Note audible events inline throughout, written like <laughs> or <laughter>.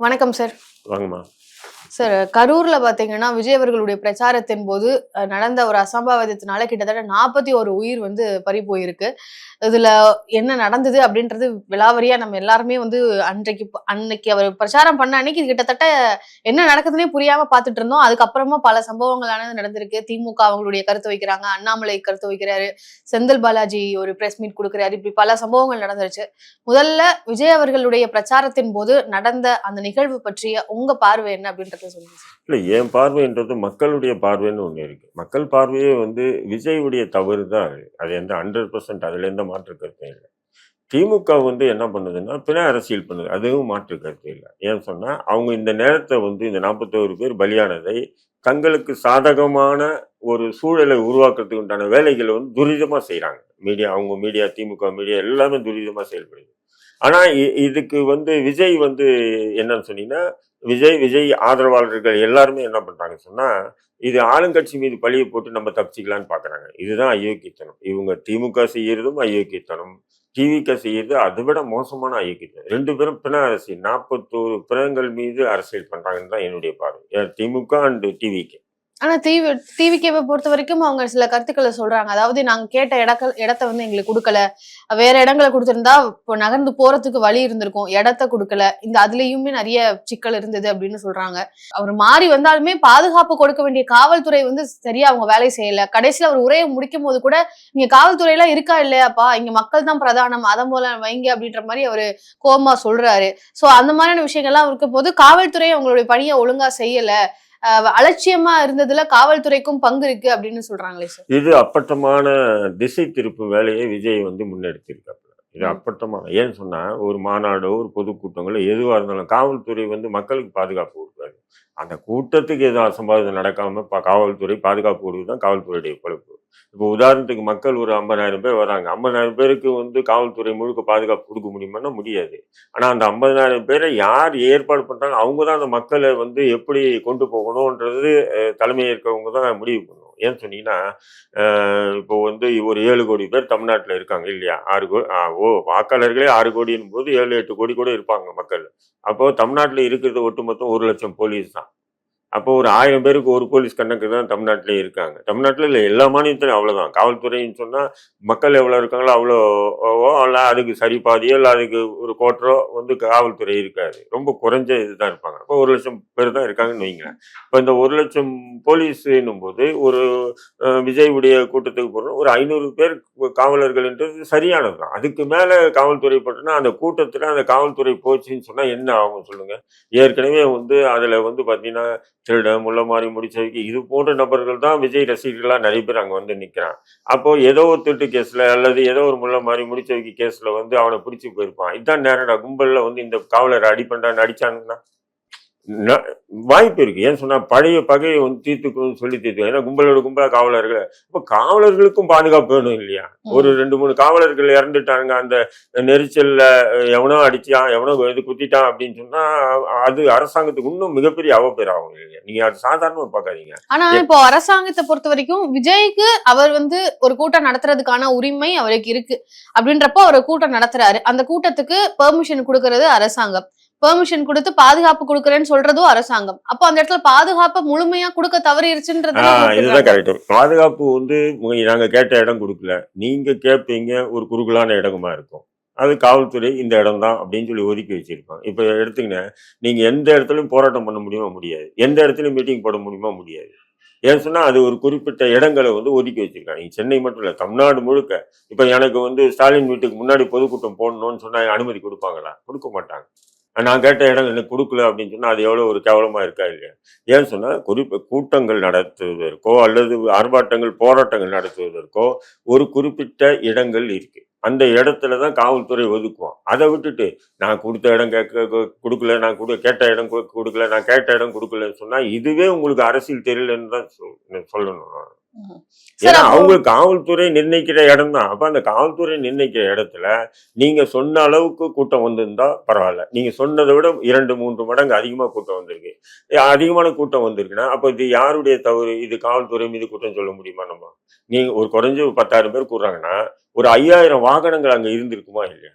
வணக்கம் சார். வாங்கம்மா. சார் கரூர்ல பாத்தீங்கன்னா விஜய் அவர்களுடைய பிரச்சாரத்தின் போது நடந்த ஒரு அசம்பாவிதத்தினால கிட்டத்தட்ட நாற்பத்தி ஒரு உயிர் வந்து பறி போயிருக்கு. இதுல என்ன நடந்தது அப்படின்றது விலாவரியா நம்ம எல்லாருமே வந்து அன்றைக்கு ப- அன்னைக்கு அவர் பிரச்சாரம் பண்ண அன்னைக்கு கிட்டத்தட்ட என்ன நடக்குதுன்னே புரியாம பாத்துட்டு இருந்தோம். அதுக்கப்புறமா பல சம்பவங்களானது நடந்திருக்கு. திமுக அவங்களுடைய கருத்து வைக்கிறாங்க. அண்ணாமலை கருத்து வைக்கிறாரு. செந்தில் பாலாஜி ஒரு பிரஸ் மீட் கொடுக்குறாரு. இப்படி பல சம்பவங்கள் நடந்துருச்சு. முதல்ல விஜய் அவர்களுடைய பிரச்சாரத்தின் போது நடந்த அந்த நிகழ்வு பற்றிய உங்க பார்வை என்ன அப்படின்றது சொல்லுங்க இல்லை என் பார்வைன்றது மக்களுடைய பார்வைன்னு ஒன்று இருக்குது மக்கள் பார்வையே வந்து விஜயுடைய தவறு தான் அது. அது எந்த ஹண்ட்ரட் பர்சன்ட் அதில் எந்த மாற்று கருத்தும் இல்லை. திமுக வந்து என்ன பண்ணுதுன்னா பிணை அரசியல் பண்ணுது. அதுவும் மாற்று கருத்து இல்லை. ஏன்னு சொன்னால் அவங்க இந்த நேரத்தை வந்து இந்த நாற்பத்தோரு பேர் பலியானதை தங்களுக்கு சாதகமான ஒரு சூழலை உருவாக்குறதுக்கு உண்டான வேலைகளை வந்து துரிதமாக செய்கிறாங்க மீடியா அவங்க மீடியா திமுக மீடியா எல்லாமே துரிதமாக செயல்படுது. ஆனால் இதுக்கு வந்து விஜய் வந்து என்னன்னு சொன்னீங்கன்னா விஜய் விஜய் ஆதரவாளர்கள் எல்லாருமே என்ன பண்றாங்க சொன்னா இது ஆளுங்கட்சி மீது பழியை போட்டு நம்ம தப்பிச்சிக்கலான்னு பாக்குறாங்க. இதுதான் அயோக்கியத்தனம். இவங்க திமுக செய்யறதும் அயோக்கியத்தனம். டிவிக செய்யறது அதை விட மோசமான அயோக்கியத்தனம். ரெண்டு பேரும் பிண அரசியல் நாற்பத்தோரு பிணங்கள் மீது அரசியல் பண்றாங்கன்னு தான் என்னுடைய பார்வை. திமுக அண்டு டிவிக்கு. ஆனா டிவி டிவிகேவை பொறுத்த வரைக்கும் அவங்க சில கருத்துக்களை சொல்றாங்க. அதாவது நாங்க கேட்ட இடங்கள் இடத்த வந்து எங்களுக்கு கொடுக்கல. வேற இடங்களை கொடுத்திருந்தா இப்போ நகர்ந்து போறதுக்கு வழி இருந்திருக்கும். இடத்த கொடுக்கல. இந்த அதுலயுமே நிறைய சிக்கல் இருந்தது அப்படின்னு சொல்றாங்க. அவர் மாறி வந்தாலுமே பாதுகாப்பு கொடுக்க வேண்டிய காவல்துறை வந்து சரியா அவங்க வேலை செய்யல. கடைசியில அவர் உரையை முடிக்கும் போது கூட இங்க காவல்துறையெல்லாம் இருக்கா இல்லையாப்பா? இங்க மக்கள் தான் பிரதானம். அதன் போல வைங்க அப்படின்ற மாதிரி அவரு கோமா சொல்றாரு. சோ அந்த மாதிரியான விஷயங்கள்லாம் இருக்கும் போது காவல்துறை அவங்களுடைய பணியை ஒழுங்கா செய்யல. அலட்சியமா இருந்ததுல காவல்துறைக்கும் பங்கு இருக்கு அப்படின்னு சொல்றாங்களே சார். இது அப்பட்டமான திசை திருப்பு வேலையை விஜய் வந்து முன்னெடுத்திருக்காரு இது ம். அப்பட்டமான ஏன்னு சொன்னா ஒரு மாநாடோ ஒரு பொதுக்கூட்டங்களோ எதுவா இருந்தாலும் காவல்துறை வந்து மக்களுக்கு பாதுகாப்பு கொடுக்காது அந்த கூட்டத்துக்கு எதுவும் அசம்பாவிதம் நடக்காம பா- காவல்துறை பாதுகாப்பு கொடுக்குறது தான் காவல்துறையுடைய பொறுப்பு. இப்போ உதாரணத்துக்கு மக்கள் ஒரு ஐம்பதாயிரம் பேர் வராங்க. ஐம்பதாயிரம் பேருக்கு வந்து காவல்துறை முழுக்க பாதுகாப்பு கொடுக்க முடியுமான்னா முடியாது. ஆனா அந்த ஐம்பதாயிரம் பேரை யார் ஏற்பாடு பண்றாங்க? அவங்க தான் அந்த மக்களை வந்து எப்படி கொண்டு போகணுன்றது தலைமை ஏற்கவங்க தான் முடிவு பண்ணணும். ஏன்னு சொன்னீங்கன்னா இப்போ வந்து ஒரு ஏழு கோடி பேர் தமிழ்நாட்டில் இருக்காங்க இல்லையா? ஆறு கோ ஆ, ஓ வாக்காளர்களே ஆறு கோடியின் போது ஏழு எட்டு கோடி கூட இருப்பாங்க மக்கள். அப்போது தமிழ்நாட்டில் இருக்கிறது ஒட்டுமொத்தம் ஒரு லட்சம் போலீஸ் தான். அப்போ ஒரு ஆயிரம் பேருக்கு ஒரு போலீஸ் கண்டக்டர் தான் தமிழ்நாட்டிலே இருக்காங்க. தமிழ்நாட்டில் இல்லை எல்லா மாநிலத்திலும் அவ்வளோதான் காவல்துறைன்னு சொன்னால் மக்கள் எவ்வளோ இருக்காங்களோ அவ்வளோ இல்லை அதுக்கு சரி பாதியோ இல்லை அதுக்கு ஒரு கோட்டரோ வந்து காவல்துறை இருக்காது. ரொம்ப குறைஞ்ச இதுதான் இருப்பாங்க. அப்போ ஒரு லட்சம் பேர் தான் இருக்காங்கன்னு வைங்களேன். இப்போ இந்த ஒரு லட்சம் போலீஸுன்னும் போது ஒரு விஜய் உடைய கூட்டத்துக்கு போகிறோம் ஒரு ஐநூறு பேர் காவலர்கள்ன்றது சரியானது தான் அதுக்கு மேலே காவல்துறை போட்டோன்னா அந்த கூட்டத்தில் அந்த காவல்துறை போச்சுன்னு சொன்னால் என்ன ஆகும் சொல்லுங்கள் ஏற்கனவே வந்து அதில் வந்து பார்த்தீங்கன்னா திருடன் முள்ள மாறி முடிச்சவைக்கு இது போன்ற நபர்கள் தான் விஜய் ரசிகர்களாக நிறைய பேர் அங்கே வந்து நிற்கிறான் அப்போ ஏதோ ஒரு திருட்டு கேஸில் அல்லது ஏதோ ஒரு முள்ள மாறி முடிச்சவைக்கு கேஸில் வந்து அவனை பிடிச்சி போயிருப்பான். இதான் நேரடா கும்பலில் வந்து இந்த காவலரை அடிப்பண்டான்னு அடிச்சானுங்கன்னா. ந- வாய்ப்பு இருக்கு. ஏன் சொன்னா பழைய பகையை வந்து தீர்த்துக்கணும்னு சொல்லி தீர்த்து ஏன்னா கும்பலோட கும்பலா காவலர்கள். இப்போ காவலர்களுக்கும் பாதுகாப்பு வேணும் இல்லையா? ஒரு ரெண்டு மூணு காவலர்கள் இறந்துட்டாங்க. அந்த நெரிச்சல்ல எவனோ அடிச்சான் எவனோ இது குத்திட்டான் அப்படின்னு சொன்னா அது அரசாங்கத்துக்கு இன்னும் மிகப்பெரிய அவப்பேர் ஆகும் இல்லையா? நீங்க அது சாதாரணமா பார்க்காதீங்க. ஆனா இப்போ அரசாங்கத்தை பொறுத்த வரைக்கும் விஜய்க்கு அவர் வந்து ஒரு கூட்டம் நடத்துறதுக்கான உரிமை அவருக்கு இருக்கு. அப்படின்றப்போ அவர் கூட்டம் நடத்துறாரு. அந்த கூட்டத்துக்கு பெர்மிஷன் கொடுக்கறது அரசாங்கம். பெர்மிஷன் கொடுத்து பாதுகாப்பு கொடுக்கறேன்னு சொல்றதும் அரசாங்கம். அப்போ அந்த இடத்துல பாதுகாப்பை முழுமையா கொடுக்க தவறிடுச்சுன்றது இதுதான் கரெக்ட் பாதுகாப்பு வந்து நாங்க கேட்ட இடம் கொடுக்கல. நீங்க கேட்பீங்க ஒரு குறுகலான இடமா இருக்கும். அது காவல்துறை இந்த இடம் தான் அப்படின்னு சொல்லி ஒதுக்கி வச்சிருப்பாங்க இப்போ எடுத்துக்கின நீங்க எந்த இடத்துலயும் போராட்டம் பண்ண முடியுமா? முடியாது. எந்த இடத்துலயும் மீட்டிங் போட முடியுமா? முடியாது. ஏன்னு சொன்னா அது ஒரு குறிப்பிட்ட இடங்களை வந்து ஒதுக்கி வச்சிருக்காங்க. சென்னை மட்டும் இல்ல தமிழ்நாடு முழுக்க. இப்ப எனக்கு வந்து ஸ்டாலின் வீட்டுக்கு முன்னாடி பொதுக்கூட்டம் போடணும்னு சொன்னா அனுமதி கொடுப்பாங்களா? கொடுக்க மாட்டாங்க. நான் கேட்ட இடம் எனக்கு கொடுக்கல அப்படின்னு சொன்னால் அது எவ்வளோ ஒரு கேவலமாக இருக்கா இல்லையா? ஏன்னு சொன்னால் குறிப்பு கூட்டங்கள் நடத்துவதற்கோ அல்லது ஆர்ப்பாட்டங்கள் போராட்டங்கள் நடத்துவதற்கோ ஒரு குறிப்பிட்ட இடங்கள் இருக்குது அந்த இடத்துல தான் காவல்துறை ஒதுக்குவோம் அதை விட்டுட்டு நான் கொடுத்த இடம் கேட்க கொடுக்கல நான் கொடு கேட்ட இடம் கொ- கொடுக்கல நான் கேட்ட இடம் கொடுக்கலன்னு சொன்னால் இதுவே உங்களுக்கு அரசியல் தெரியலன்னு தான் சொல்- சொல்லணும். நான். ஏன்னா அவங்க காவல்துறை நிர்ணயிக்கிற இடம் தான். அப்ப அந்த காவல்துறை நிர்ணயிக்கிற இடத்துல நீங்க சொன்ன அளவுக்கு கூட்டம் வந்திருந்தா பரவாயில்ல. நீங்க சொன்னதை விட இரண்டு மூன்று மடங்கு அதிகமா கூட்டம் வந்திருக்கு. அதிகமான கூட்டம் வந்திருக்குன்னா அப்ப இது யாருடைய தவறு? இது காவல்துறை மீது குற்றம் சொல்ல முடியுமா நம்ம? நீங்க ஒரு குறைஞ்ச பத்தாயிரம் பேர் கூடுறாங்கன்னா ஒரு ஐயாயிரம் வாகனங்கள் அங்க இருந்திருக்குமா இல்லையா?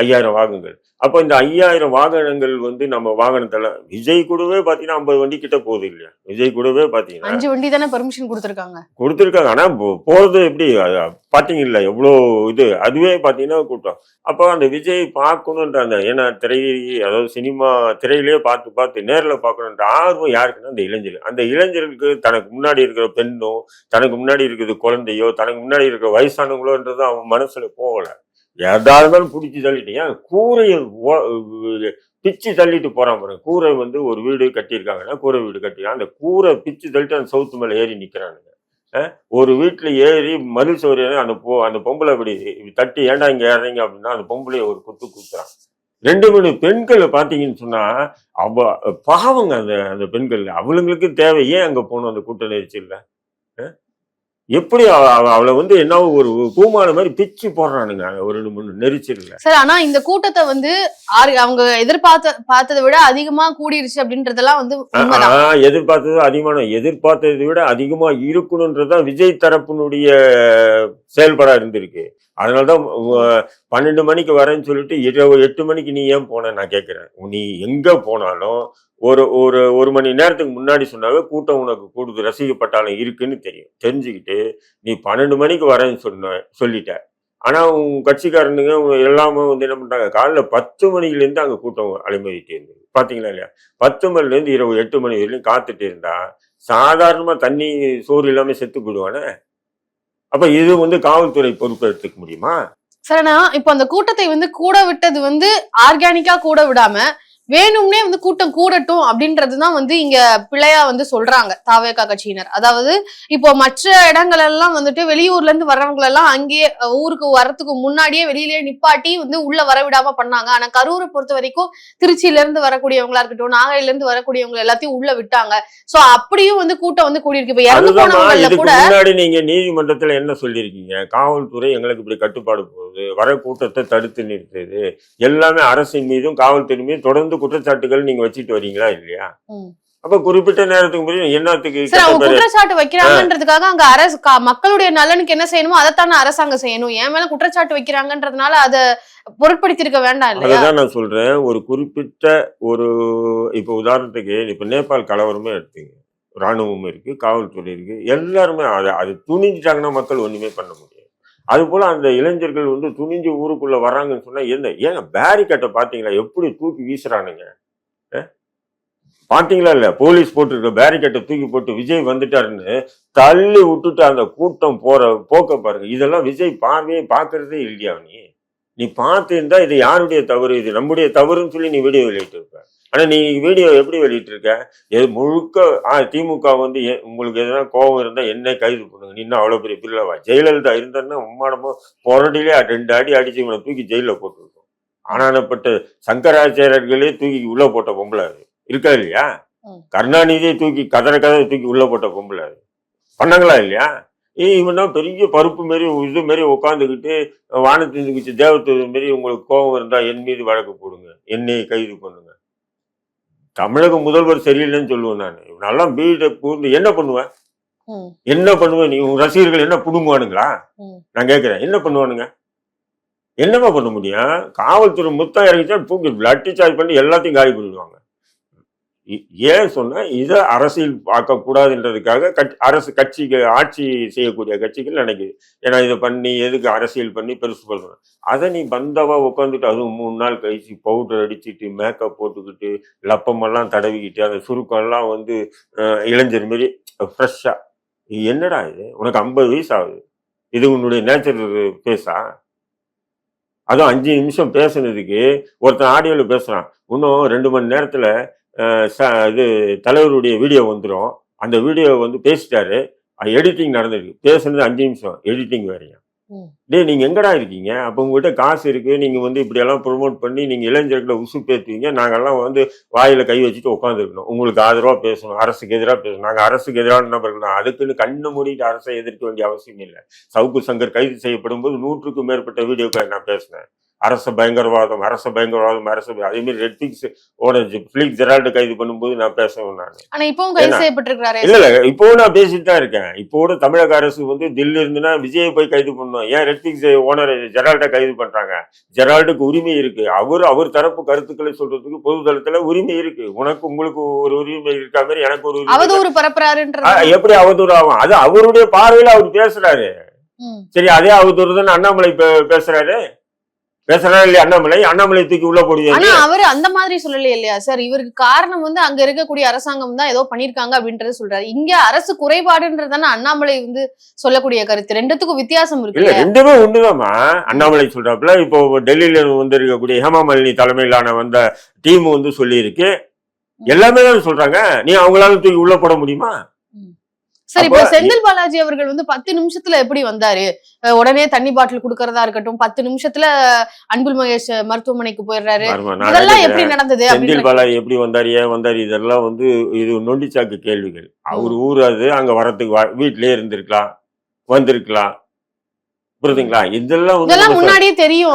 ஐயாயிரம் வாகனங்கள் அப்போ இந்த ஐயாயிரம் வாகனங்கள் வந்து நம்ம வாகனத்துல விஜய் கூடவே பாத்தீங்கன்னா ஐம்பது வண்டி கிட்ட போகுது இல்லையா? விஜய் கூடவே பாத்தீங்கன்னா. அஞ்சு வண்டி தானே பெர்மிஷன் கொடுத்திருக்காங்க. கொடுத்துருக்காங்க. ஆனா போ- போறது எப்படி? அது பாத்தீங்கல்ல எவ்வளோ இது? அதுவே பாத்தீங்கன்னா கூட்டம். அப்போ அந்த விஜய் பார்க்கணுன்ற அந்த ஏன்னா திரை அதாவது சினிமா திரையிலேயே பார்த்து பார்த்து நேர்ல பார்க்கணுன்ற ஆர்வம் யாருக்குன்னா அந்த இளைஞர் அந்த இளைஞருக்கு தனக்கு முன்னாடி இருக்கிற பெண்ணோ தனக்கு முன்னாடி இருக்கிறது குழந்தையோ தனக்கு முன்னாடி இருக்கிற வயசானவங்களோன்றது அவன் மனசுல போகல. எதா இருந்தாலும் பிடிச்சி தள்ளிட்டு ஏன்? கூரையை பிச்சு தள்ளிட்டு போறான் பாருங்க. கூரை வந்து ஒரு வீடு கட்டியிருக்காங்கன்னா கூரை வீடு கட்டிருக்காங்க அந்த கூரை பிச்சு தள்ளிட்டு அந்த சவுத்து மேல ஏறி நிக்கிறானுங்க. ஒரு வீட்டுல ஏறி மதில் சோறு அந்த பொ அந்த பொம்பளை இப்படி தட்டி ஏன்டா இங்க ஏறீங்க அப்படின்னா அந்த பொம்பளைய ஒரு குத்து குத்துறான். ரெண்டு மூணு பெண்களை பாத்தீங்கன்னு சொன்னா அவ பாவங்க அந்த அந்த பெண்கள். அவளுங்களுக்கு தேவை. ஏன் அங்க போகணும் அந்த கூட்ட நெரிச்சல்ல எப்படி அவ- அவ- அவளை வந்து என்ன ஒரு பூமான மாதிரி பிச்சு போடுறானுங்க ஒரு ரெண்டு மூணு நெரிச்சல்ல. சார் ஆனா இந்த கூட்டத்தை வந்து ஆறு- அவங்க எதிர்பார்த்த பார்த்ததை விட அதிகமா கூடிருச்சு அப்படின்றதெல்லாம் வந்து எதிர்பார்த்தது அதிகமான எதிர்பார்த்ததை விட அதிகமா இருக்கணும்ன்றதுதான் விஜய் தரப்பினுடைய செயல்பாடா இருந்திருக்கு. அதனாலதான் பன்னெண்டு மணிக்கு வரேன்னு சொல்லிட்டு இரவு எட்டு மணிக்கு நீ ஏன் போன? நான் கேட்கிறேன் நீ எங்க போனாலும் ஒரு ஒரு ஒரு மணி நேரத்துக்கு முன்னாடி சொன்னாவே கூட்டம் உனக்கு கூடுது ரசிக்கப்பட்டாலும் இருக்குன்னு தெரியும். தெரிஞ்சுக்கிட்டு நீ பன்னெண்டு மணிக்கு வரேன்னு சொன்ன சொல்லிட்ட. ஆனால் உன் கட்சிக்காரனுங்க எல்லாமே வந்து என்ன பண்ணுறாங்க காலைல பத்து மணிலேருந்து அங்கே கூட்டம் அலைமதிட்டு இருந்தது. பார்த்தீங்களா இல்லையா? பத்து மணிலேருந்து இருபது இரவு எட்டு மணி வரையிலும் காத்துட்டு இருந்தா சாதாரணமாக தண்ணி சோறு இல்லாமல் செத்து போயிடுவானே? அப்போ இது வந்து காவல்துறை பொறுப்பெடுத்துக்க முடியுமா? சார் இப்போ அந்த கூட்டத்தை வந்து கூட விட்டது வந்து ஆர்கானிக்கா கூட விடாம வேணும்னே வந்து கூட்டம் கூடட்டும் அப்படின்றதுதான் வந்து இங்க பிள்ளையா வந்து சொல்றாங்க தாவேகா கட்சியினர். அதாவது இப்போ மற்ற இடங்கள் எல்லாம் வந்துட்டு வெளியூர்ல இருந்து வர்றவங்க எல்லாம் அங்கேயே ஊருக்கு வரத்துக்கு முன்னாடியே வெளியிலேயே நிப்பாட்டி வந்து உள்ள வரவிடாம பண்ணாங்க. ஆனா கரூரை பொறுத்த வரைக்கும் திருச்சியில இருந்து வரக்கூடியவங்களா இருக்கட்டும் நாகையில இருந்து வரக்கூடியவங்க எல்லாத்தையும் உள்ள விட்டாங்க. சோ அப்படியும் வந்து கூட்டம் வந்து கூடியிருக்கு. இப்ப இறந்து இதுக்கு கூட முன்னாடி நீங்க நீதிமன்றத்துல என்ன சொல்லியிருக்கீங்க? காவல்துறை எங்களுக்கு இப்படி கட்டுப்பாடு போகுது வர கூட்டத்தை தடுத்து நிறுத்துது. எல்லாமே அரசின் மீதும் காவல்துறை மீதும் தொடர்ந்து குற்றச்சாட்டுகள் நீங்க வச்சுட்டு வரீங்களா இல்லையா. அப்ப குறிப்பிட்ட நேரத்துக்கு முடியும் என்னத்துக்கு அவங்க? குற்றச்சாட்டு வைக்கிறாங்கன்றதுக்காக அங்க அரசு மக்களுடைய நலனுக்கு என்ன செய்யணுமோ அதைத்தானே அரசாங்கம் செய்யணும். என் மேல குற்றச்சாட்டு வைக்கிறாங்கன்றதுனால அத பொருட்படுத்திருக்க வேண்டாம் இல்லையா? அதுதான் நான் சொல்றேன். ஒரு குறிப்பிட்ட ஒரு இப்ப உதாரணத்துக்கு இப்ப நேபாள் கலவரமே எடுத்தீங்க. ராணுவம் இருக்கு காவல்துறை இருக்கு. எல்லாருமே அது அது துணிஞ்சிட்டாங்கன்னா மக்கள் ஒண்ணுமே பண்ண முடியாது. அது போல் அந்த இளைஞர்கள் வந்து துணிஞ்சு ஊருக்குள்ளே வர்றாங்கன்னு சொன்னால் என்ன? ஏங்க பேரிகேட்டை பார்த்தீங்களா? எப்படி தூக்கி வீசுறானுங்க? பார்த்தீங்களா இல்லை போலீஸ் போட்டிருக்க பேரிகேட்டை தூக்கி போட்டு விஜய் வந்துட்டாருன்னு தள்ளி விட்டுட்டு அந்த கூட்டம் போகிற போக்க பாருங்க. இதெல்லாம் விஜய் பார்வையே பார்க்கறதே இல்லையா நீ? நீ பார்த்திருந்தா இது யாருடைய தவறு? இது நம்முடைய தவறுன்னு சொல்லி நீ வீடியோ வெளியிட்டு இருப்ப ஆனா நீ வீடியோ எப்படி வெளியிட்டு இருக்க எது முழுக்க ஆ, திமுக வந்து உங்களுக்கு எதனா கோபம் இருந்தா என்ன கைது பண்ணுங்க. நீ இன்னும் அவ்வளவு பெரிய பிள்ளவா ஜெயலலிதா இருந்தாருன்னா உம்மானமோ புரடியிலே ரெண்டு அடி அடிச்சு இவனை தூக்கி ஜெயில போட்டுருக்கோம். ஆனானப்பட்ட சங்கராச்சாரியர்களே தூக்கி உள்ள போட்ட பொம்பளை அது. இருக்கா இல்லையா. கருணாநிதியை தூக்கி கதற கதற தூக்கி உள்ள போட்ட பொம்பளை அது. பண்ணாங்களா இல்லையா? ஏய் இவனா பெரிய பருப்பு மாரி இது மாரி உட்காந்துக்கிட்டு வானத்தின் குச்சி தேவத்தூர் மாரி உங்களுக்கு கோபம் இருந்தா என் மீது வழக்கு போடுங்க. என்னை கைது பண்ணுங்க. தமிழக முதல்வர் சரியில்லைன்னு சொல்லுவேன் நான். இவனெல்லாம் வீடு பூந்து என்ன பண்ணுவேன். என்ன பண்ணுவேன்? நீ உன் ரசிகர்கள் என்ன புடுங்குவானுங்களா. நான் கேட்கிறேன் என்ன பண்ணுவானுங்க? என்னமா பண்ண முடியும்? காவல்துறை முத்தம் இறங்கிச்சா தூக்கி பிளட் சார்ஜ் பண்ணி எல்லாத்தையும் காலி பண்ணிடுவாங்க. ஏன் சொன்னா இதை அரசியல் பார்க்கக்கூடாதுன்றதுக்காக கட்சி அரசு கட்சிகள் ஆட்சி செய்யக்கூடிய கட்சிகள் நினைக்குது. ஏன்னா இதை பண்ணி எதுக்கு அரசியல் பண்ணி பெருசு பண்ணணும் அதை நீ பந்தவா உட்காந்துட்டு அதுவும் மூணு நாள் கழிச்சு பவுடர் அடிச்சுட்டு மேக்கப் போட்டுக்கிட்டு லப்பமெல்லாம் தடவிக்கிட்டு அந்த சுருக்கம்லாம் வந்து இளைஞர் மாரி ஃப்ரெஷ்ஷாக என்னடா இது? உனக்கு ஐம்பது வயசு ஆகுது. இது உன்னுடைய நேச்சர் பேசா? அதுவும் அஞ்சு நிமிஷம் பேசுனதுக்கு ஒருத்தன் ஆடியோவில் பேசுகிறான் இன்னும் ரெண்டு மணி நேரத்தில் இது தலைவருடைய வீடியோ வந்துடும் அந்த வீடியோ வந்து பேசிட்டாரு. எடிட்டிங் நடந்திருக்கு. பேசுனது அஞ்சு நிமிஷம். எடிட்டிங் வேறையா? ம். டேய் நீங்க எங்கடா இருக்கீங்க? அப்ப உங்ககிட்ட காசு இருக்கு. நீங்க வந்து இப்படி எல்லாம் ப்ரொமோட் பண்ணி நீங்க இளைஞர்களை உசுப்பேத்துவீங்க நாங்கெல்லாம் வந்து வாயில கை வச்சுட்டு உட்காந்துருக்கணும் உங்களுக்கு ஆதரவா பேசணும் அரசுக்கு எதிராக பேசணும். நாங்க அரசுக்கு எதிரான நபர்கள் தான். அதுக்குன்னு கண்ணு மூடிட்டு அரசை எதிர்க்க வேண்டிய அவசியம் இல்லை. சவுக்கு சங்கர் கைது செய்யப்படும் போது நூற்றுக்கும் மேற்பட்ட வீடியோக்களை நான் பேசினேன். அரச பயங்கரவாதம் அரச பயங்கரவாதம் அரசு அதே மாதிரி ரெட்பிக்ஸ் ஓட பிளிக் ஜெரால்டு கைது பண்ணும்போது நான் பேசுவேன் நான். ஆனா இப்பவும் கைது செய்யப்பட்டிருக்கிறாரு. இல்ல இல்ல இப்போவும் நான் பேசிட்டு தான் இருக்கேன். இப்போ கூட தமிழக அரசு வந்து தில்லி இருந்துன்னா விஜயை போய் கைது பண்ணணும். ஏன் நெட்ஃபிளிக்ஸ் ஓனர் ஜெரால்ட கைது பண்றாங்க. ஜெரால்டுக்கு உரிமை இருக்கு. அவர் அவர் தரப்பு கருத்துக்களை சொல்றதுக்கு பொது தளத்துல உரிமை இருக்கு. உனக்கு உங்களுக்கு ஒரு உரிமை இருக்கா மாதிரி எனக்கு ஒரு. அவதூறு பரப்புறாருன்றது ஆ, எப்படி அவதூறு ஆகும்? அது அவருடைய பார்வையில அவர் பேசுறாரு. சரி அதே அவதூறு தானே அண்ணாமலை பேசுறாரு. பேசுறாரு இல்லையா? அண்ணாமலை? அண்ணாமலை தூக்கி உள்ள போடுவீங்க ஆனா அவரு அந்த மாதிரி சொல்லலையே இல்லையா? சார் இவருக்கு காரணம் வந்து அங்க இருக்கக்கூடிய அரசாங்கம் தான் ஏதோ பண்ணிருக்காங்க அப்படின்றத சொல்றாரு. இங்க அரசு குறைபாடுன்றதானே அண்ணாமலை வந்து சொல்லக்கூடிய கருத்து. ரெண்டுத்துக்கும் வித்தியாசம் இருக்கு. இல்ல ரெண்டுமே ஒண்ணுதாம்மா. அண்ணாமலை சொல்றாப்புல இப்போ டெல்லியில வந்து இருக்கக்கூடிய ஹேமா மாலினி தலைமையிலான வந்த டீம் வந்து சொல்லியிருக்கு. எல்லாமே தான் சொல்றாங்க. நீ அவங்களால தூக்கி உள்ள போட முடியுமா? சரி இப்போ செந்தில் பாலாஜி அவர்கள் வந்து பத்து நிமிஷத்துல எப்படி வந்தாரு? உடனே தண்ணி பாட்டில் குடுக்கறதா இருக்கட்டும் பத்து நிமிஷத்துல அன்பில் மகேஷ் மருத்துவமனைக்கு போயிடுறாரு. இதெல்லாம் எப்படி நடந்தது செந்தில் பாலாஜி எப்படி வந்தாரு ஏன் வந்தாரு? இதெல்லாம் வந்து இது நொண்டிச்சாக்கு கேள்விகள். அவர் ஊர் அது அங்க வரத்துக்கு வா- வீட்டிலேயே இருந்திருக்கலாம் வந்திருக்கலாம். புரியுதுங்களா? இதெல்லாம் வந்து முன்னாடியே தெரியும்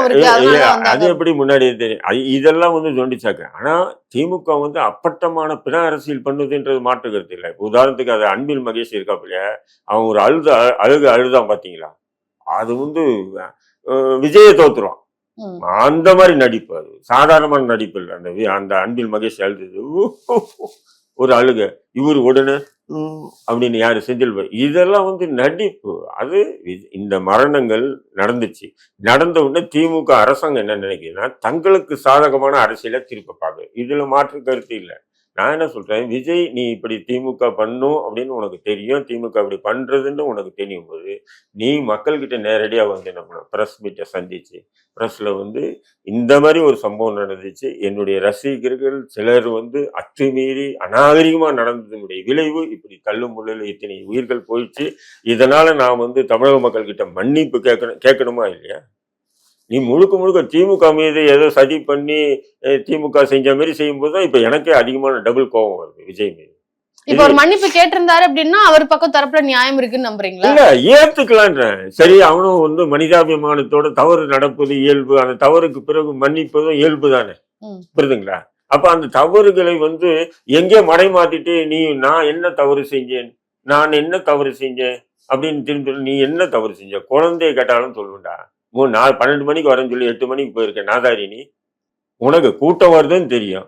அது எப்படி முன்னாடியே தெரியும்? இதெல்லாம் வந்து நொண்டிச்சாக்கு ஆனா திமுக வந்து அப்பட்டமான பிற அரசியல் பண்ணுதுன்றது மாற்று கருத்து இல்லை. உதாரணத்துக்கு அது அன்பில் மகேஷ் இருக்காப்புல அவன் ஒரு அழுத அழுகு அழுதான் பாத்தீங்களா? அது வந்து விஜயை தோத்துருவான். அந்த மாதிரி நடிப்பு அது. சாதாரணமான நடிப்பு இல்லை. அந்த அந்த அன்பில் மகேஷ் அழுது ஒரு அழுக. இவர் உடனே அப்படின்னு யாரு? செந்தில் இதெல்லாம் வந்து நடிப்பு. அது இந்த மரணங்கள் நடந்துச்சு. நடந்த உடனே திமுக அரசாங்கம் என்ன நினைக்குதுன்னா தங்களுக்கு சாதகமான அரசியலை திருப்ப பார்க்குது. இதுல மாற்று கருத்து இல்லை. நான் என்ன சொல்கிறேன் விஜய் நீ இப்படி திமுக பண்ணும் அப்படின்னு உனக்கு தெரியும். திமுக இப்படி பண்ணுறதுன்னு உனக்கு தெரியும் போது நீ மக்கள்கிட்ட நேரடியாக வந்து என்ன பண்ண ப்ரெஸ் மீட்டை சந்திச்சு ப்ரெஸ்ஸில் வந்து இந்த மாதிரி ஒரு சம்பவம் நடந்துச்சு. என்னுடைய ரசிகர்கள் சிலர் வந்து அத்துமீறி அநாகரிகமாக நடந்ததுடைய விளைவு இப்படி தள்ளு முள்ளில் இத்தனை உயிர்கள் போயிடுச்சு. இதனால் நான் வந்து தமிழக மக்கள்கிட்ட மன்னிப்பு கேட்கணும் கேட்கணுமா இல்லையா? நீ முழுக்க முழுக்க திமுக மீது ஏதோ சதி பண்ணி திமுக செஞ்ச மாதிரி செய்யும்போது தான் இப்ப எனக்கே அதிகமான டபுள் கோபம் வருது விஜய் மீது. இப்ப ஒரு மன்னிப்பு கேட்டிருந்தாரு அப்படின்னா அவர் பக்கம் தரப்புல நியாயம் இருக்குன்னு நம்புறீங்களா? இல்ல ஏத்துக்கலான்றேன். சரி அவனும் வந்து மனிதாபிமானத்தோட தவறு நடப்பது இயல்பு. அந்த தவறுக்கு பிறகு மன்னிப்பதும் இயல்பு தானே. புரியுதுங்களா? அப்ப அந்த தவறுகளை வந்து எங்கே மடைமாத்திட்டு நீ நான் என்ன தவறு செஞ்சேன்? நான் என்ன தவறு செஞ்சேன்? அப்படின்னு திரும்பி நீ என்ன தவறு செஞ்ச? குழந்தைய கேட்டாலும் சொல்லுண்டா மூணு நாலு பன்னெண்டு மணிக்கு வரேன்னு சொல்லி எட்டு மணிக்கு போயிருக்க நாதாரி நீ. உனக்கு கூட்டம் வருதுன்னு தெரியும்.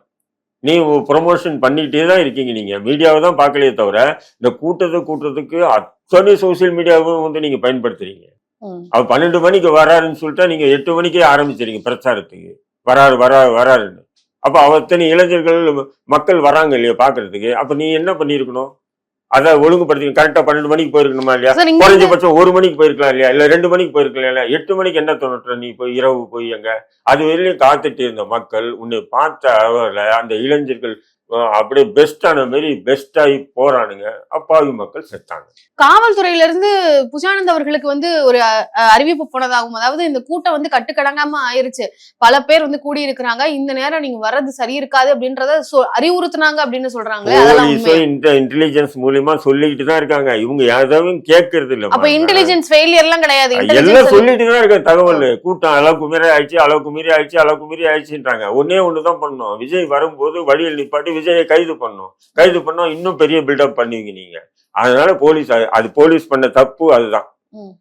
நீ ப்ரொமோஷன் பண்ணிட்டே தான் இருக்கீங்க நீங்க. மீடியாவை தான் பார்க்கலையே தவிர இந்த கூட்டத்தை கூட்டுறதுக்கு அத்தனை சோசியல் மீடியாவும் வந்து நீங்க பயன்படுத்துறீங்க. அவர் பன்னெண்டு மணிக்கு வராருன்னு சொல்லிட்டா நீங்க எட்டு மணிக்கே ஆரம்பிச்சிருங்க பிரச்சாரத்துக்கு. வராரு வராரு வராருன்னு. அப்ப அத்தனை இளைஞர்கள் மக்கள் வராங்க இல்லையா பாக்குறதுக்கு அப்ப நீ என்ன பண்ணிருக்கணும் அதை ஒழுங்குபடுத்தி கரெக்டா பன்னெண்டு மணிக்கு போயிருக்கணுமா இல்லையா? குறைஞ்சபட்சம் ஒரு மணிக்கு போயிருக்கலாம் இல்லையா? இல்ல ரெண்டு மணிக்கு போயிருக்கலாம் இல்லையா? எட்டு மணிக்கு என்ன தோணுற நீ போய் இரவு போய் அங்க. அது வரையிலும் காத்துட்டு இருந்த மக்கள் உன்னை பார்த்த அளவுல அந்த இளைஞர்கள் அப்படியே பெஸ்டான மாதிரி பெஸ்ட் ஆகி போறானுங்க. அப்பாவி மக்கள் செத்தாங்க. காவல்துறையில இருந்து புஜானந்த் அவர்களுக்கு வந்து ஒரு அறிவிப்பு போனதாகும் அதாவது இந்த கூட்டம் வந்து கட்டுக்கடங்காம ஆயிருச்சு. பல பேர் வந்து கூடி இருக்கிறாங்க இந்த நேரம் நீங்க வர்றது சரி இருக்காது அப்படின்றத அறிவுறுத்துனாங்க அப்படின்னு இந்த இன்டெலிஜென்ஸ் மூலியமா சொல்லிக்கிட்டு தான் இருக்காங்க. இவங்க எதுவும் கேட்கறது இல்ல அப்ப இன்டெலிஜென்ஸ் ஃபெயிலியர் எல்லாம் கிடையாது. எல்லாம் சொல்லிட்டு தான் இருக்க தகவல் கூட்டம் அளவுக்கு மீறி ஆயிடுச்சு அளவுக்கு மீறி ஆயிடுச்சு அளவுக்கு மீறி ஆயிடுச்சுன்றாங்க. ஒன்னே ஒண்ணுதான் பண்ணணும். விஜய் வரும்போது வழியில் நிப்பாட்டி விஜயை கைது பண்ணும். கைது பண்ணா இன்னும் பெரிய பில்டப் பண்ணுவீங்க நீங்க. அதனால போலீஸ் அது- போலீஸ் பண்ண தப்பு அதுதான்.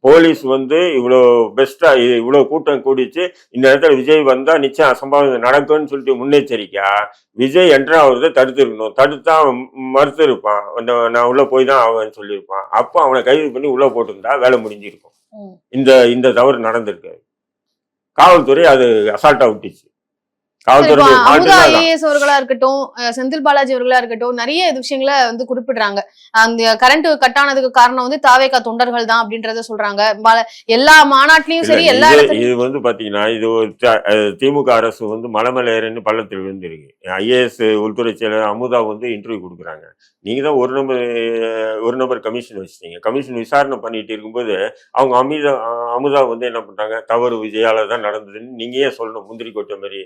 போலீஸ் வந்து இவ்வளவு பெஸ்டா இவ்வளவு கூட்டம் கூடிச்சு இந்த இடத்துல விஜய் வந்தா நிச்சயம் அசம்பாவிதம் நடக்கும்னு சொல்லிட்டு முன்னெச்சரிக்கையா விஜய் என்ட்ரா ஆகுறத தடுத்துருக்கணும் தடுத்தா அவன் மறுத்து இருப்பான் நான் உள்ள போய் தான் ஆவேன்னு சொல்லியிருப்பான். அப்போ அவனை கைது பண்ணி உள்ள போட்டிருந்தா வேலை முடிஞ்சிருக்கும். இந்த இந்த தவறு நடந்திருக்காது காவல்துறை அது அசால்ட்டா விட்டுச்சு. ஐஏஎஸ் அவர்களா இருக்கட்டும் செந்தில் பாலாஜி அவர்களா இருக்கட்டும் நிறைய இது விஷயங்களை வந்து குறிப்பிடுறாங்க. அந்த கரண்ட் கட் ஆனதுக்கு காரணம் வந்து தாவேகா தொண்டர்கள் தான் அப்படின்றத சொல்றாங்க. எல்லா மாநாட்டிலயும் சரி எல்லா இது வந்து பாத்தீங்கன்னா இது ஒரு திமுக அரசு வந்து மலமலையரன்னு பள்ளத்தில் விழுந்திருக்கு. ஐஏஎஸ் உள்துறை செயலர் அமுதா வந்து இன்டர்வியூ கொடுக்குறாங்க. நீங்க தான் ஒரு நம்பர் ஒரு நம்பர் கமிஷன் வச்சிட்டீங்க. கமிஷன் விசாரணை பண்ணிட்டு இருக்கும்போது அவங்க அமிதா அமுதா வந்து என்ன பண்றாங்க தவறு விஜயால தான் நடந்ததுன்னு நீங்க ஏன் சொல்லணும்? முந்திரி கொட்டை மாதிரி.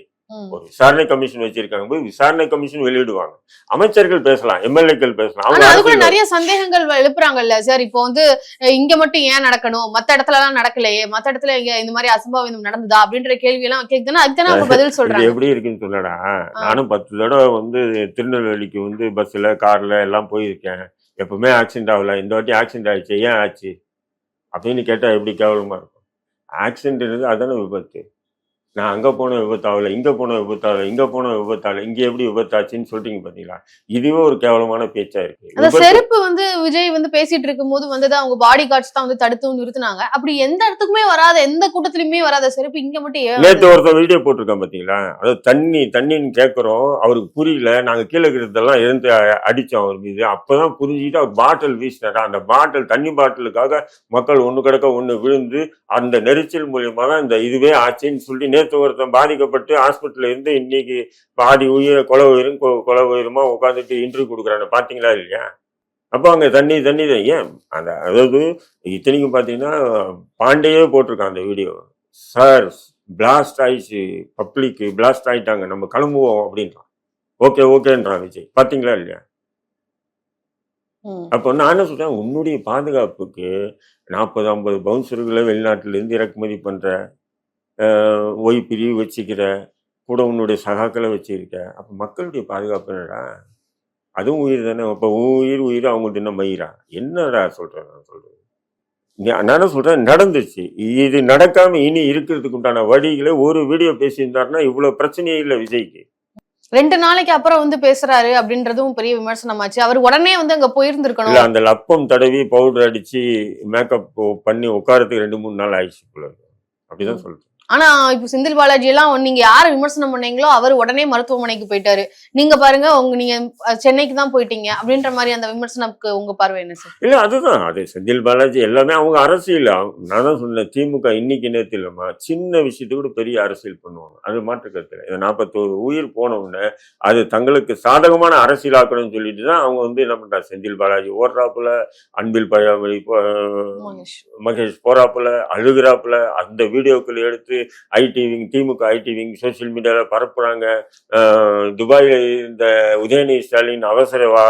ஒரு விசாரணை கமிஷன் வச்சிருக்காங்க. போய் விசாரணை கமிஷன் வெளியிடுவாங்க. அமைச்சர்கள் பேசலாம் எம்எல்ஏக்கள் பேசலாம். அவங்க நிறைய சந்தேகங்கள் எழுப்புறாங்கல்ல. சார் இப்போ வந்து இங்க மட்டும் ஏன் நடக்கணும்? மத்த இடத்துல எல்லாம் நடக்கலையே. மத்த இடத்துல இங்க இந்த மாதிரி அசம்பாவிதம் நடந்ததா? அப்படின்ற கேள்வி எல்லாம் கேக்குதுன்னா அதுக்கு அவங்க <laughs> பதில் சொல்றாங்க. எப்படி இருக்குன்னு சொல்லடா. நானும் பத்து தடவை வந்து திருநெல்வேலிக்கு வந்து பஸ்ல கார்ல எல்லாம் போயிருக்கேன். எப்பவுமே ஆக்சிடென்ட் ஆகல. இந்த வாட்டி ஆக்சிடென்ட் ஆயிடுச்சு. ஏன் ஆச்சு? அப்படின்னு கேட்டா எப்படி கேவலமா இருக்கும்? ஆக்சிடென்ட் அதானே விபத்து. நான் அங்க போன விபத்தாகல இங்க போன விபத்தாகல இங்க போன விபத்தாகல இங்க எப்படி விபத்தாச்சுன்னு சொல்றீங்க பாத்தீங்களா? இதுவே ஒரு கேவலமான பேச்சா இருக்கு. அந்த செருப்பு வந்து விஜய் வந்து பேசிட்டு இருக்கும்போது வந்து அவங்க பாடி கார்ட்ஸ் தான் வந்து தடுத்து நிறுத்துனாங்க. அப்படி எந்த இடத்துக்குமே வராத எந்த கூட்டத்திலயுமே வராத செருப்பு இங்க மட்டும் ஏன் நேத்து ஒருத்தன் வீடியோ போட்டிருக்கான் பாத்தீங்களா? அதாவது தண்ணி தண்ணின்னு கேக்குறோம் அவருக்கு புரியல நாங்க கீழே இருக்கிறதெல்லாம் எழுந்து அ- அடிச்சோம் அவர் மீது. அப்பதான் புரிஞ்சுக்கிட்டு அவர் பாட்டில் வீசினாரா? அந்த பாட்டில் தண்ணி பாட்டிலுக்காக மக்கள் ஒண்ணு கிடக்க ஒண்ணு விழுந்து அந்த நெரிச்சல் மூலியமா தான் இந்த இதுவே ஆச்சுன்னு சொல்லி நேத்து ஒருத்தன் பாதிக்கப்பட்டு ஹாஸ்பிட்டல்ல இருந்து இன்னைக்கு பாதி உயிர் கொலை உயிரும் கொலை உயிருமா உட்காந்துட்டு இன்டர்வியூ கொடுக்குறாங்க பாத்தீங்களா இல்லையா? அப்போ அங்க தண்ணி தண்ணி தான் ஏன்? அந்த அதாவது இத்தனைக்கும் பாத்தீங்கன்னா பாண்டேயே போட்டிருக்கான் அந்த வீடியோ சார் பிளாஸ்ட் ஆயிடுச்சு பப்ளிக் பிளாஸ்ட் ஆயிட்டாங்க நம்ம கிளம்புவோம் அப்படின்றான். ஓகே ஓகேன்றான் விஜய். பாத்தீங்களா இல்லையா. அப்போ நான் என்ன சொல்றேன்? உன்னுடைய பாதுகாப்புக்கு நாற்பது ஐம்பது பவுன்சர்களை வெளிநாட்டுல இருந்து இறக்குமதி பண்ற ஒய் பிரிவு வச்சுக்கிற கூட உன்னுடைய சகாக்களை வச்சிருக்க அப்ப மக்களுடைய பாதுகாப்பு என்னடா? அதுவும் உயிர் தானே. அப்ப உயிர் உயிர் அவங்கள்ட்ட என்ன மயிரா? என்னடா சொல்றேன் நான் நீ- நான் சொல்றேன்? நடந்துச்சு இது நடக்காம இனி இருக்கிறதுக்கு உண்டான வழிகளை ஒரு வீடியோ பேசியிருந்தாருன்னா இவ்வளவு பிரச்சனையே இல்லை விஜய்க்கு. ரெண்டு நாளைக்கு அப்புறம் வந்து பேசுறாரு அப்படின்றதும் பெரிய விமர்சனமாச்சு. அவர் உடனே வந்து அங்க இல்ல போயிருந்திருக்கணும் அந்த லப்பம் தடவி பவுடர் அடிச்சு மேக்கப் பண்ணி உட்காரத்துக்கு ரெண்டு மூணு நாள் ஆயிடுச்சு. அப்படிதான் சொல்றேன். ஆனா இப்ப செந்தில் பாலாஜி எல்லாம் நீங்க யார விமர்சனம் பண்ணீங்களோ அவர் உடனே மருத்துவமனைக்கு போயிட்டாரு. நீங்க பாருங்க உங்க நீங்க சென்னைக்கு தான் போயிட்டீங்க அப்படின்ற மாதிரி அந்த விமர்சனத்துக்கு உங்க பார்வை என்ன சார் இல்ல அதுதான். அது செந்தில் பாலாஜி எல்லாமே அவங்க அரசியல். நான் தான் சொன்னேன் திமுக இன்னைக்கு நேரத்தில் இல்லம்மா சின்ன விஷயத்துக்கு கூட பெரிய அரசியல் பண்ணுவாங்க. அது மாற்று கருத்துல இந்த நாற்பத்தோரு உயிர் போன உடனே அது தங்களுக்கு சாதகமான அரசியல் ஆக்கணும்னு சொல்லிட்டு தான் அவங்க வந்து என்ன பண்றாங்க? செந்தில் பாலாஜி ஓடுறாப்புல அன்பில் பழமொழி மகேஷ். மகேஷ் போறாப்புல அழுகுறாப்புல அந்த வீடியோக்கள் எடுத்து IT wing DMK IT wing social மீடியால பரப்புகிறாங்க துபாயில் இந்த உதயநிதி ஸ்டாலின் அவசர வா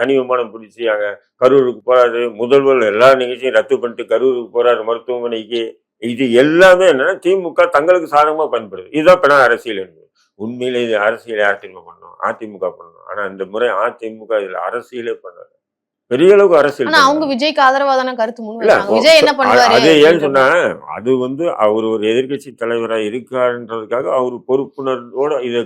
தனி விமானம் பிடிச்சி அங்கே கரூருக்கு போறாரு. முதல்வர் எல்லா நிகழ்ச்சியும் ரத்து பண்ணிட்டு கரூருக்கு போகிறாரு மருத்துவமனைக்கு. இது எல்லாமே என்னன்னா திமுக தங்களுக்கு சாதகமாக பயன்படுது. இதுதான் பிண அரசியல் என்பது. உண்மையிலே இது அரசியலை அதிமுக பண்ணணும் அதிமுக பண்ணணும் ஆனால் இந்த முறை அதிமுக இதில் அரசியலே பண்ணல. பெரிய அளவுக்கு அரசியல் அவங்க. விஜய்க்கு ஆதரவா தானே கருத்து முன் விஜய் என்ன அது- பண்ணுவாரு? அது ஏன்னு சொன்னா அது வந்து அவர் ஒரு எதிர்க்கட்சி தலைவரா இருக்காருன்றதுக்காக அவர் பொறுப்புணர்வோட இதை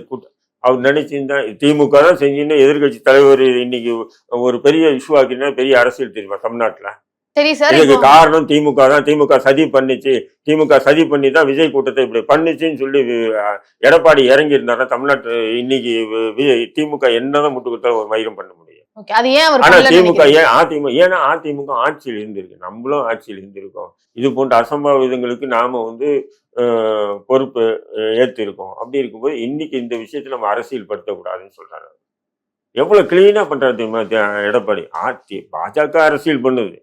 அவர் நினைச்சிருந்தா திமுக தான் செஞ்சுன்னு எதிர்க்கட்சி தலைவர் இன்னைக்கு ஒரு பெரிய இஷ்யூ ஆக்கினா பெரிய அரசியல் தெரியுமா தமிழ்நாட்டுல? சரி சார் இதுக்கு காரணம் திமுக தான். திமுக சதி பண்ணிச்சு. திமுக சதி பண்ணி தான் விஜய் கூட்டத்தை இப்படி பண்ணுச்சுன்னு சொல்லி எடப்பாடி இறங்கி இருந்தாருன்னா தமிழ்நாட்டு இன்னைக்கு திமுக என்னதான் முட்டு கொடுத்தா ஒரு மயிரும் பண்ண முடியும். ஆனா திமுக? ஏன் அதிமுக ஏன்னா அதிமுக ஆட்சியில் இருந்திருக்கு. நம்மளும் ஆட்சியில் இருந்திருக்கோம். இது போன்ற அசம்பாவிதங்களுக்கு நாம வந்து பொறுப்பு அஹ், ஏத்திருக்கோம். அப்படி இருக்கும்போது இன்னைக்கு இந்த விஷயத்துல நம்ம அரசியல் படுத்தக்கூடாதுன்னு சொல்றாரு எவ்வளவு கிளீனா பண்றாரு தெரியுமா எடப்பாடி? ஆட்சி பாஜக அரசியல் பண்ணுது.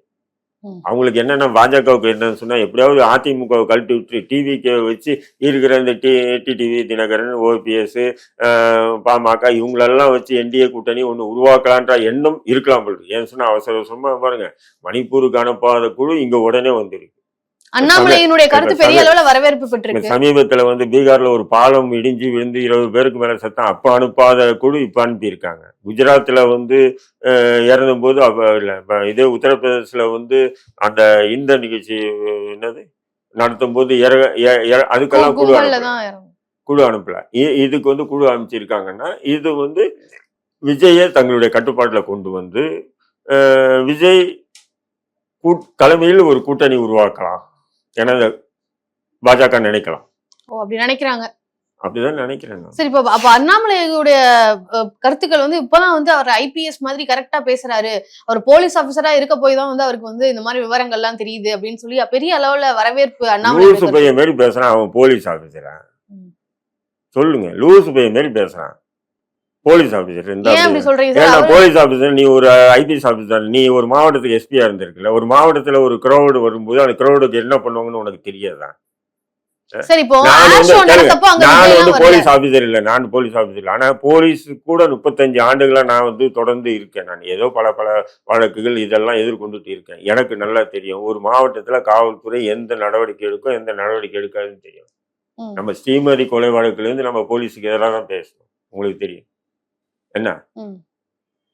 அவங்களுக்கு என்னன்னா பாஜகவுக்கு என்னன்னு சொன்னா எப்படியாவது அதிமுகவை கழட்டி விட்டு டிவிக்கு வச்சு இருக்கிற இந்த T TTV Dhinakaran OPS PMK இவங்களெல்லாம் வச்சு என்டிஏ கூட்டணி ஒன்று உருவாக்கலான்ற எண்ணம் இருக்கலாம் போல் ஏன்னு சொன்னா அவசர அவசரமா பாருங்க மணிப்பூருக்கு அனுப்பாத குழு இங்க உடனே வந்துருக்கு. அண்ணாமலையினுடைய கருத்து பெரிய அளவுல வரவேற்பு பெற்றிருக்கு சமீபத்துல வந்து பீகார்ல ஒரு பாலம் இடிஞ்சு விழுந்து இருபது பேருக்கு மேல சத்தம் அப்ப அனுப்பாத குழு இப்ப அனுப்பியிருக்காங்க. குஜராத்ல வந்து அஹ், இறந்த போது அப்ப இதே உத்தரப்பிரதேசல வந்து அந்த இந்த நிகழ்ச்சி என்னது? நடத்தும் போது அதுக்கெல்லாம் குழு. குழு அனுப்பல. இதுக்கு வந்து குழு அனுப்பிச்சிருக்காங்கன்னா இது வந்து விஜயை தங்களுடைய கட்டுப்பாட்டுல கொண்டு வந்து விஜய் தலைமையில் ஒரு கூட்டணி உருவாக்கலாம். என பாஜக நினைக்கலாம். ஓ அப்படி நினைக்கிறாங்க. அப்படிதான் நினைக்கிறேன் நான். சரி இப்ப அப்ப அண்ணாமலையுடைய கருத்துக்கள் வந்து இப்பதான் வந்து அவர் ஐபிஎஸ் மாதிரி கரெக்டா பேசுறாரு. அவர் போலீஸ் ஆபீசரா இருக்க போய் தான் வந்து அவருக்கு வந்து இந்த மாதிரி விவரங்கள்லாம் தெரியுது அப்படின்னு சொல்லி பெரிய அளவுல வரவேற்பு லூசு அண்ணாமலை பையன் மாதிரி பேசுறான் அவன் போலீஸ் ஆபீசரா. சொல்லுங்க லூசு பையன் மாதிரி பேசுறான். போலீஸ் சார் ஏன்னா போலீஸ் ஆபீசர் நீ ஒரு ஐபிஎஸ் ஆபீசர் நீ ஒரு மாவட்டத்துக்கு எஸ்பியா இருந்திருக்குல்ல ஒரு மாவட்டத்துல ஒரு கிரௌடு வரும்போது அந்த கிரௌடுக்கு என்ன பண்ணுவாங்கன்னு உனக்கு தெரியாதா? சரி இப்போ நான் வந்து. போலீஸ் ஆபீசர் இல்ல நான் போலீஸ் ஆபீசர் ஆனா போலீஸ் கூட முப்பத்தஞ்சு ஆண்டுகளா நான் வந்து தொடர்ந்து இருக்கேன் நான். ஏதோ பல பல வழக்குகள் இதெல்லாம் எதிர்கொண்டுட்டு இருக்கேன். எனக்கு நல்லா தெரியும். ஒரு மாவட்டத்துல காவல்துறை எந்த நடவடிக்கை எடுக்கும் எந்த நடவடிக்கை எடுக்காதுன்னு தெரியும். நம்ம ஸ்ரீமதி கொலை வழக்குல இருந்து நம்ம போலீஸுக்கு எதிராக தான் பேசணும். உங்களுக்கு தெரியும். என்ன ம்.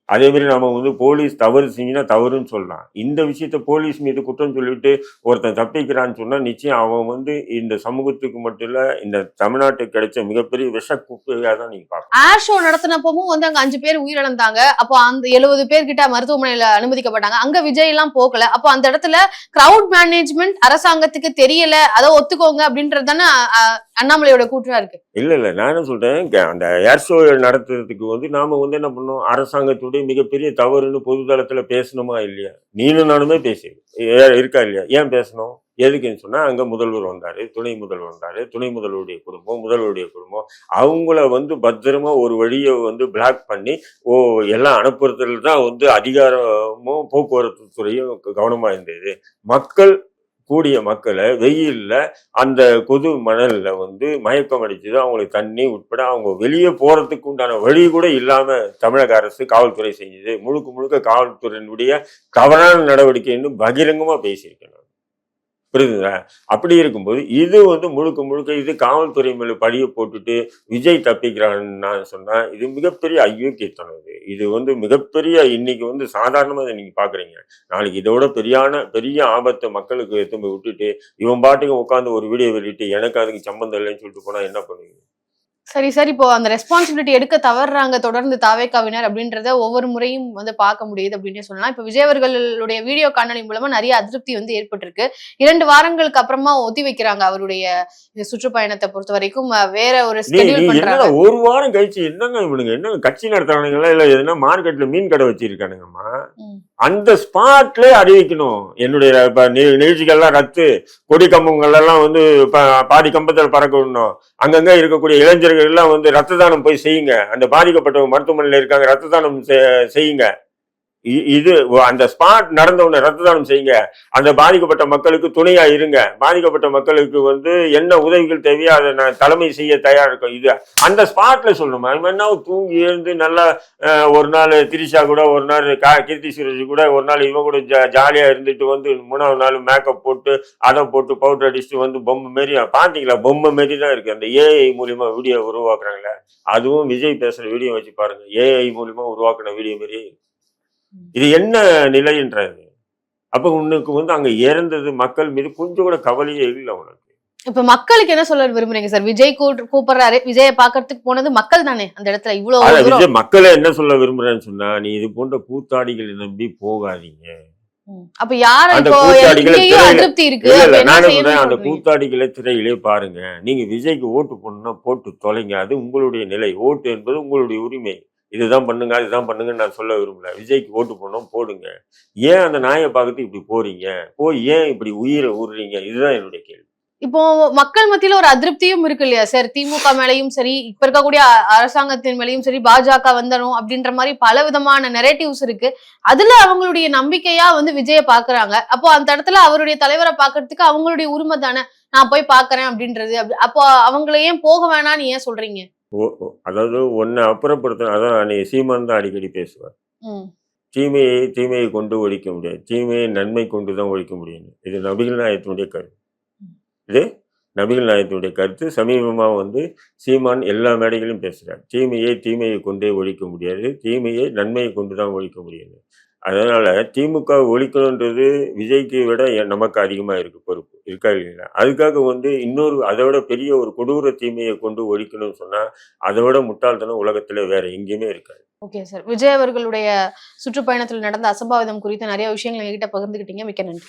அதே மாதிரி நம்ம வந்து போலீஸ் தவறு செஞ்சினா தவறுன்னு சொல்லலாம். இந்த விஷயத்த போலீஸ் மீது குற்றம் சொல்லிட்டு ஒருத்தன் தப்பிக்கிறான்னு சொன்னா நிச்சயம் அவன் வந்து இந்த சமூகத்துக்கு மட்டும் இல்ல இந்த தமிழ்நாட்டுக்கு கிடைச்ச மிகப்பெரிய விஷ குப்பையா தான் நீங்க பார்க்கணும். ஏர் ஷோ நடத்தினப்பவும் வந்து அங்க அஞ்சு பேர் உயிரிழந்தாங்க. அப்போ அந்த எழுபது பேர் கிட்ட மருத்துவமனையில அனுமதிக்கப்பட்டாங்க. அங்க விஜய் எல்லாம் போகல. அப்போ அந்த இடத்துல கிரவுட் மேனேஜ்மெண்ட் அரசாங்கத்துக்கு தெரியல. அதை ஒத்துக்கோங்க அப்படின்றது தானே அண்ணாமலையோட கூற்றா இருக்கு. இல்ல இல்ல. நான் என்ன சொல்றேன் அந்த ஏர் ஷோ நடத்துறதுக்கு வந்து நாம வந்து என்ன பண்ணோம் அரசாங்கத்துடைய மிகப்பெரிய தவறுன்னு பொதுதளத்தில் பேசணுமா இல்லையா? நீனும் நானுமே பேசி இருக்கா இல்லையா? ஏன் பேசணும்? எதுக்குன்னு சொன்னால் அங்கே முதல்வர் வந்தார் துணை முதல்வர் வந்தார் துணை முதல்வருடைய குடும்பம் முதல்வருடைய குடும்பம். அவங்கள வந்து பத்திரமா ஒரு வழியை வந்து பிளாக் பண்ணி ஓ எல்லாம் அனுப்புறதுல தான் வந்து அதிகாரமும் போக்குவரத்து துறையும் கவனமாக இருந்தது. மக்கள் கூடிய மக்களை வெயில்ல அந்த கொது மணல்ல வந்து மயக்கம் அடிச்சது. அவங்களுக்கு தண்ணி உட்பட அவங்க வெளியே போறதுக்கு உண்டான வழி கூட இல்லாம தமிழக அரசு காவல்துறை செஞ்சது முழுக்க முழுக்க காவல்துறையினுடைய தவறான நடவடிக்கைன்னு பகிரங்கமா பேசியிருக்கேன் புரியுதுங்களா அப்படி இருக்கும்போது இது வந்து முழுக்க முழுக்க இது காவல்துறை மேல பழிய போட்டுட்டு விஜய் தப்பிக்கிறான்னு நான் சொன்னா இது மிகப்பெரிய அயோக்கியத்தனம் இது. இது வந்து மிகப்பெரிய இன்னைக்கு வந்து சாதாரணமா இதை நீங்க பாக்குறீங்க. நாளைக்கு இதோட பெரியான பெரிய ஆபத்தை மக்களுக்கு திரும்ப விட்டுட்டு இவன் பாட்டுக்கு உட்காந்து ஒரு வீடியோ வெளியிட்டு எனக்கு அதுக்கு சம்பந்தம் இல்லைன்னு சொல்லிட்டு போனா என்ன பண்ணுவீங்க? சரி சரி இப்போ அந்த ரெஸ்பான்சிபிலிட்டி எடுக்க தவறுறாங்க தொடர்ந்து தாவேக்காவினர் அப்படின்றத ஒவ்வொரு முறையும் வந்து பார்க்க முடியுது அப்படின்னே சொல்லலாம். இப்போ விஜய் அவர்களுடைய வீடியோ காணொலி மூலமா நிறைய அதிருப்தி வந்து ஏற்பட்டிருக்கு. இரண்டு வாரங்களுக்கு அப்புறமா ஒத்தி வைக்கிறாங்க அவருடைய சுற்றுப்பயணத்தை பொறுத்த வரைக்கும் வேற ஒரு ஸ்கெடியூல் பண்றாங்க. ஒரு வாரம் கழிச்சு என்னங்க இவனுங்க? என்ன கட்சி நடத்துறானுங்களா? இல்ல எதுனா மார்க்கெட்ல மீன் கடை வச்சிருக்கானுங்கம்மா. அந்த ஸ்பாட்ல அறிவிக்கணும். என்னுடைய இப்போ நிகழ்ச்சிகள்லாம் ரத்து கொடி கம்பங்கள்லாம் வந்து ப- பாதி கம்பத்தில் பறக்க விடணும். அங்கங்கே இருக்கக்கூடிய இளைஞர்கள்லாம் வந்து ரத்த தானம் போய் செய்யுங்க. அந்த பாதிக்கப்பட்டவங்க மருத்துவமனையில் இருக்காங்க ரத்த தானம் செய்யுங்க. இது அந்த ஸ்பாட் நடந்த ரத்த தானம் செய்யுங்க. அந்த பாதிக்கப்பட்ட மக்களுக்கு துணையா இருங்க. பாதிக்கப்பட்ட மக்களுக்கு வந்து என்ன உதவிகள் தேவையோ அதை நான் தலைமை செய்ய தயாரா இருக்கும். இது அந்த ஸ்பாட்ல சொல்லணும்? என்ன தூங்கி எழுந்து நல்லா ஒரு நாள் திரிஷா கூட ஒரு நாள் கா கீர்த்தி சுரேஷ் கூட ஒரு நாள் இவன் கூட ஜா ஜாலியா இருந்துட்டு வந்து மூணாவது நாள் மேக்கப் போட்டு அதை போட்டு பவுடர் அடிச்சுட்டு வந்து பொம்மை மாரி பாத்தீங்களா? பொம்மை மாரி தான் இருக்கு. அந்த ஏஐ மூலியமா வீடியோ உருவாக்குறாங்களே. அதுவும் விஜய் பேசுற வீடியோ வச்சு பாருங்க. ஏஐ மூலியமா உருவாக்குன வீடியோ மாரி இது என்ன நிலைன்றது? அப்ப உனக்கு வந்து அங்க இறந்தது மக்கள் மீது கொஞ்சம் கூட கவலையே இல்லை உனக்கு. இப்ப மக்களுக்கு என்ன சொல்ல விரும்புறீங்க சார்? விஜய் கூப்பிடுறாரு. விஜய பாக்குறதுக்கு போனது மக்கள் தானே? அந்த இடத்துல இவ்வளவு விஜய் மக்களை என்ன சொல்ல விரும்புறேன்னு சொன்னா நீ இது போன்ற கூத்தாடிகளை நம்பி போகாதீங்க. அப்ப யார அதிருப்தி இருக்கு நான் அந்த? கூத்தாடிகளை திரையிலே பாருங்க. நீங்க விஜய்க்கு ஓட்டு போடணும்னா போட்டு தொலைங்க. அது உங்களுடைய நிலை. ஓட்டு என்பது உங்களுடைய உரிமை. இதுதான் பண்ணுங்க இதுதான் பண்ணுங்கன்னு நான் சொல்ல விரும்பல. விஜய்க்கு ஓட்டு போடணும் போடுங்க. ஏன் அந்த நாயை பார்க்கறதுக்கு இப்படி போறீங்க? போய் ஏன் இப்படி உயிரை உருறீங்க இதுதான் என்னுடைய கேள்வி. இப்போ மக்கள் மத்தியில ஒரு அதிருப்தியும் இருக்கு இல்லையா? சார் திமுக மேலையும் சரி இப்ப இருக்கக்கூடிய அரசாங்கத்தின் மேலையும் சரி பாஜக வந்தனும் அப்படின்ற மாதிரி பல விதமான நெரேட்டிவ்ஸ் இருக்கு. அதுல அவங்களுடைய நம்பிக்கையா வந்து விஜய பாக்குறாங்க அப்போ அந்த இடத்துல அவருடைய தலைவரை பாக்குறதுக்கு அவங்களுடைய உரிமை தானே? நான் போய் பாக்குறேன் அப்படின்றது. அப்படி- அப்போ அவங்கள ஏன் போக வேணாம்னு ஏன் சொல்றீங்க? அதாவது ஒன்னை அப்புறப்படுத்த அதான் நீ சீமான் தான் அடிக்கடி பேசுவார். தீமையை தீமையை கொண்டு ஒழிக்க முடியாது. தீமையை நன்மை கொண்டு தான் ஒழிக்க முடியும். இது நபிகள் நாயத்தினுடைய கருத்து. இது நபிகள் நாயத்தினுடைய கருத்து. சமீபமாக வந்து சீமான் எல்லா மேடைகளிலும் பேசுகிறார் தீமையை தீமையை கொண்டே ஒழிக்க முடியாது. தீமையை நன்மையை கொண்டு தான் ஒழிக்க முடியும். அதனால் திமுக ஒழிக்கணுன்றது விஜய்க்கு விட நமக்கு அதிகமாக இருக்கு பொறுப்பு. இருக்கா இல்லைங்களா? அதுக்காக வந்து இன்னொரு அதை விட பெரிய ஒரு கொடூர தீமையை கொண்டு ஒழிக்கணும்னு சொன்னால் அதை விட முட்டாள்தனம் உலகத்தில் வேற எங்கேயுமே இருக்காது. Okay sir. விஜய் அவர்களுடைய சுற்றுப்பயணத்தில் நடந்த அசம்பாவிதம் குறித்து நிறைய விஷயங்கள் எங்கிட்ட பகிர்ந்துக்கிட்டீங்க மிக்க நன்றி.